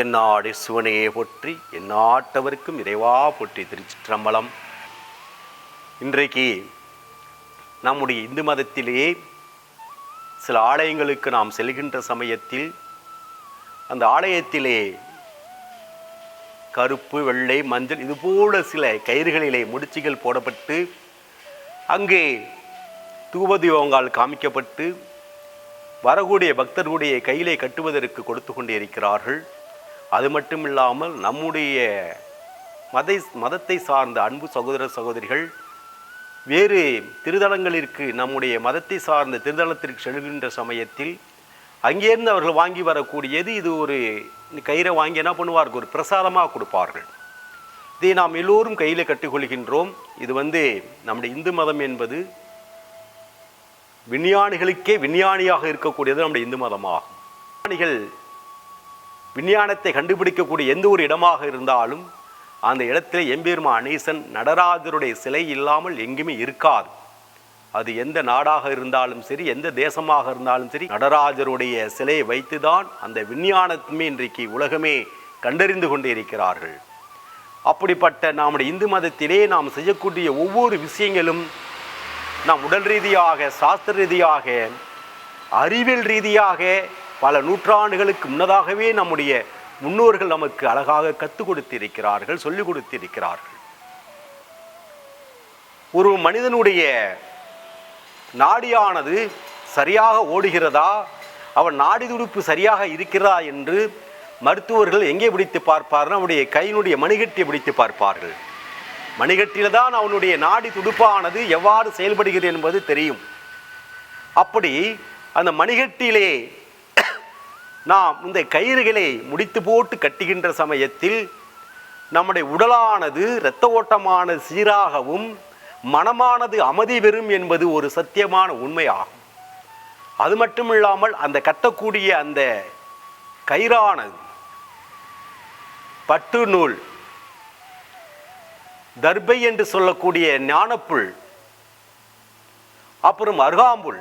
தென்னாடு சிவனையே போற்றி எந்நாட்டவருக்கும் இறைவா போற்றி திருச்சிற்றம்பலம். இன்றைக்கு நம்முடைய இந்து மதத்திலேயே சில ஆலயங்களுக்கு நாம் செல்கின்ற சமயத்தில் அந்த ஆலயத்திலே கருப்பு வெள்ளை மஞ்சள் இது போல சில கயிறுகளிலே முடிச்சுகள் போடப்பட்டு அங்கே தூபதீபங்கள் காமிக்கப்பட்டு வரக்கூடிய பக்தர்களுடைய கையிலே கட்டுவதற்கு கொடுத்து கொண்டே இருக்கிறார்கள் அது மட்டும் இல்லாமல் நம்முடைய மதை மதத்தை சார்ந்த அன்பு சகோதர சகோதரிகள் வேறு திருதலங்களிற்கு நம்முடைய மதத்தை சார்ந்த திருதலத்திற்கு செல்கின்ற சமயத்தில் அங்கேருந்து அவர்கள் வாங்கி வரக்கூடியது இது ஒரு கயிறை வாங்கி என்ன பண்ணுவார்கள்? ஒரு பிரசாதமாக கொடுப்பார்கள். இதை நாம் எல்லோரும் கையில் கட்டிக்கொள்கின்றோம். இது வந்து நம்முடைய இந்து மதம் என்பது விஞ்ஞானிகளுக்கே விஞ்ஞானியாக இருக்கக்கூடியது நம்முடைய இந்து மதமாகும். விஞ்ஞானிகள் விஞ்ஞானத்தை கண்டுபிடிக்கக்கூடிய எந்த ஒரு இடமாக இருந்தாலும் அந்த இடத்திலே எம்பெருமா அனீசன் நடராஜருடைய சிலை இல்லாமல் எங்குமே இருக்காது. அது எந்த நாடாக இருந்தாலும் சரி எந்த தேசமாக இருந்தாலும் சரி நடராஜருடைய சிலையை வைத்துதான் அந்த விஞ்ஞானத்துமே இன்றைக்கு உலகமே கண்டறிந்து கொண்டு இருக்கிறார்கள். அப்படிப்பட்ட நம்முடைய இந்து மதத்திலே நாம் செய்யக்கூடிய ஒவ்வொரு விஷயங்களும் நாம் உடல் ரீதியாக சாஸ்திர ரீதியாக அறிவியல் ரீதியாக பல நூற்றாண்டுகளுக்கு முன்னதாகவே நம்முடைய முன்னோர்கள் நமக்கு அழகாக கற்றுக் கொடுத்திருக்கிறார்கள் சொல்லிக் கொடுத்திருக்கிறார்கள். ஒரு மனிதனுடைய நாடியானது சரியாக ஓடுகிறதா? அவன் நாடி துடிப்பு சரியாக இருக்கிறதா என்று மருத்துவர்கள் எங்கே பிடித்து பார்ப்பார்கள்? அவனுடைய கையினுடைய மணிகட்டியை பிடித்து பார்ப்பார்கள். மணிகட்டில தான் அவனுடைய நாடி துடுப்பானது எவ்வாறு செயல்படுகிறது என்பது தெரியும். அப்படி அந்த மணிகட்டிலே நாம் இந்த கயிறுகளை முடித்து போட்டு கட்டுகின்ற சமயத்தில் நம்முடைய உடலானது இரத்த ஓட்டமானது சீராகவும் மனமானது அமைதி பெறும் என்பது ஒரு சத்தியமான உண்மையாகும். அது மட்டும் இல்லாமல் அந்த கட்டக்கூடிய அந்த கயிறானது பட்டு நூல் தர்பை என்று சொல்லக்கூடிய ஞானப்புல் அப்புறம் அருகாம்புல்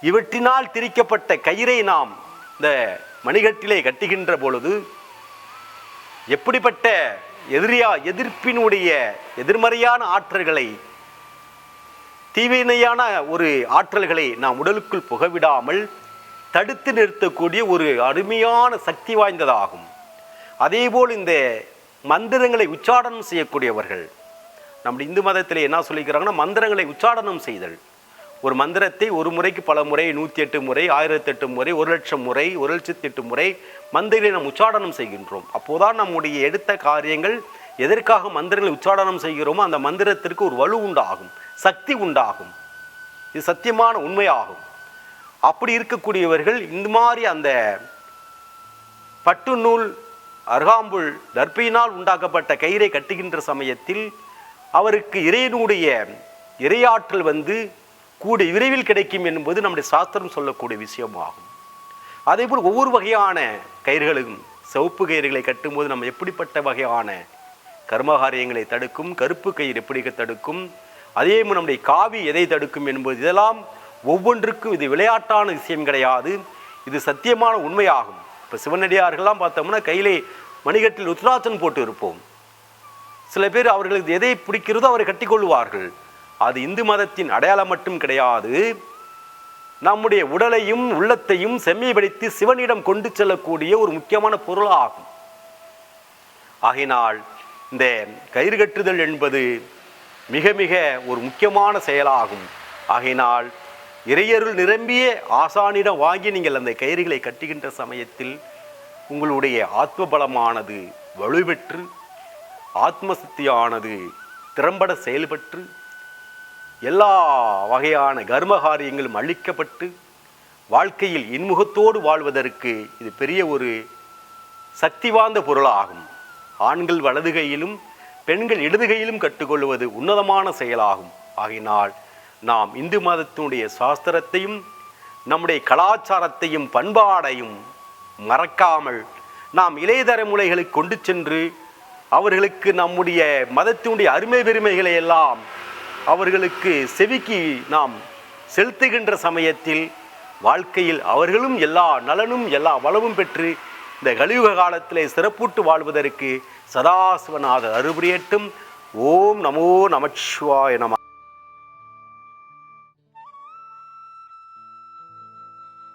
இவற்றினால் திரிக்கப்பட்ட கயிறை நாம் இந்த மணிகட்டிலே கட்டுகின்ற பொழுது எப்படிப்பட்ட எதிரியா எதிர்ப்பினுடைய எதிர்மறையான ஆற்றல்களை தீவினையான ஒரு ஆற்றல்களை நாம் உடலுக்குள் புகவிடாமல் தடுத்து நிறுத்தக்கூடிய ஒரு அருமையான சக்தி வாய்ந்ததாகும். அதேபோல் இந்த மந்திரங்களை உச்சாடனம் செய்யக்கூடியவர்கள் நம்ம இந்து மதத்தில் என்ன சொல்லிக்கிறாங்கன்னா மந்திரங்களை உச்சாடனம் செய்தல். ஒரு மந்திரத்தை ஒரு முறைக்கு பல முறை நூற்றி எட்டு முறை ஆயிரத்தி எட்டு முறை ஒரு லட்சம் முறை ஒரு லட்சத்தி எட்டு முறை மந்திரங்களை நாம் உச்சாடனம் செய்கின்றோம். அப்போதான் நம்முடைய எடுத்த காரியங்கள் எதற்காக மந்திரங்களை உச்சாடனம் செய்கிறோமோ அந்த மந்திரத்திற்கு ஒரு வலு உண்டாகும் சக்தி உண்டாகும். இது சத்தியமான உண்மையாகும். அப்படி இருக்கக்கூடியவர்கள் இந்த மாதிரி அந்த பட்டு நூல் அருகாம்புல் தர்பையினால் உண்டாக்கப்பட்ட கயிறை கட்டுகின்ற சமயத்தில் அவருக்கு இறையினுடைய இறையாற்றல் வந்து கூடிய விரைவில் கிடைக்கும் என்பது நம்முடைய சாஸ்திரம் சொல்லக்கூடிய விஷயமாகும். அதே போல் ஒவ்வொரு வகையான கயிறுகளும் சிவப்பு கயிறுகளை கட்டும்போது நம்ம எப்படிப்பட்ட வகையான கர்மகாரியங்களை தடுக்கும் கருப்பு கயிறு எப்படி தடுக்கும் அதே போல் நம்முடைய காவி எதை தடுக்கும் என்பது இதெல்லாம் ஒவ்வொன்றுக்கும் இது விளையாட்டான விஷயம் கிடையாது. இது சத்தியமான உண்மையாகும். இப்போ சிவனடியார்கள்லாம் பார்த்தோம்னா கையிலே மணிகட்டில் உத்ராட்சன் போட்டு இருப்போம். சில பேர் அவர்களுக்கு எதை பிடிக்கிறதோ அவரை கட்டிக்கொள்வார்கள் அது இந்து மதத்தின் அடையாளம் மட்டும் கிடையாது. நம்முடைய உடலையும் உள்ளத்தையும் செம்மைப்படுத்தி சிவனிடம் கொண்டு செல்லக்கூடிய ஒரு முக்கியமான பொருளாகும். ஆகினால் இந்த கயிறு கட்டுதல் என்பது மிக மிக ஒரு முக்கியமான செயலாகும். ஆகையினால் இறையருள் நிரம்பிய ஆசானிடம் வாங்கி நீங்கள் அந்த கயிறுகளை கட்டுகின்ற சமயத்தில் உங்களுடைய ஆத்ம பலமானது வலுப்பெற்று ஆத்மசக்தியானது திறம்பட செயல்பட்டு எல்லா வகையான கர்ம காரியங்களும் அழிக்கப்பட்டு வாழ்க்கையில் இன்முகத்தோடு வாழ்வதற்கு இது பெரிய ஒரு சக்தி வாய்ந்த பொருளாகும். ஆண்கள் வலது கையிலும் பெண்கள் இடது கையிலும் கற்றுக்கொள்வது உன்னதமான செயலாகும். ஆகினால் நாம் இந்து மதத்தினுடைய சாஸ்திரத்தையும் நம்முடைய கலாச்சாரத்தையும் பண்பாடையும் மறக்காமல் நாம் இளைய கொண்டு சென்று அவர்களுக்கு நம்முடைய மதத்தினுடைய அருமை பெருமைகளை எல்லாம் அவர்களுக்கு செவிக்கு நாம் செலுத்துகின்ற சமயத்தில் வாழ்க்கையில் அவர்களும் எல்லா நலனும் எல்லா வளமும் பெற்று இந்த கலியுக காலத்திலே சிறப்பூட்டு வாழ்வதற்கு சதாசிவநாதர் அருபுரியட்டும். ஓம் நமோ நமச்சிவாய நம